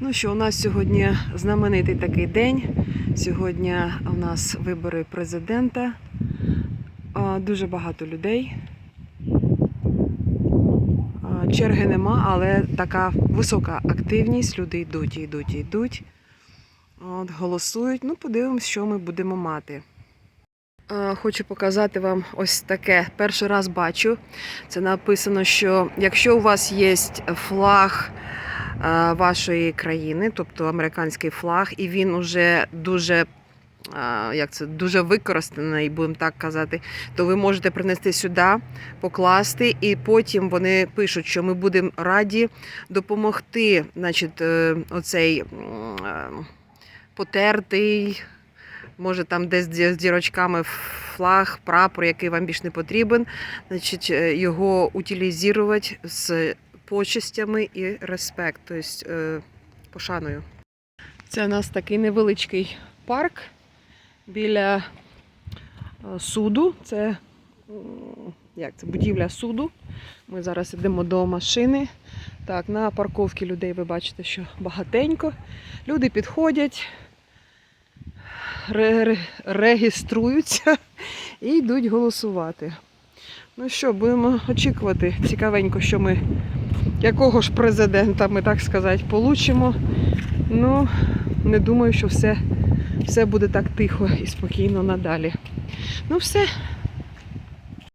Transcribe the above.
Ну що, у нас сьогодні знаменитий такий день. Сьогодні у нас вибори президента. Дуже багато людей. Черги нема, але така висока активність. Люди йдуть, йдуть, йдуть. От, голосують. Ну, подивимось, що ми будемо мати. Хочу показати вам ось таке. Перший раз бачу. Це написано, що якщо у вас є флаг вашої країни, тобто американський флаг, і він уже дуже. е, Як це дуже використаний, будемо так казати, то ви можете принести сюди, покласти, і потім вони пишуть, що ми будемо раді допомогти, значить, е, оцей е, потертий, може там десь з дірочками флаг, прапор, який вам більш не потрібен, значить, е, його утилізувати з почестями і респект, тобто е, пошаною. Це у нас такий невеличкий парк біля е, суду. Це як це, будівля суду. Ми зараз йдемо до машини. Так, на парковці людей ви бачите, що багатенько. Люди підходять, ре- ре- і йдуть голосувати. Ну що, будемо очікувати. Цікавенько, що ми якого ж президента ми, так сказати, получимо. Ну, не думаю, що все, все буде так тихо і спокійно надалі. Ну, все,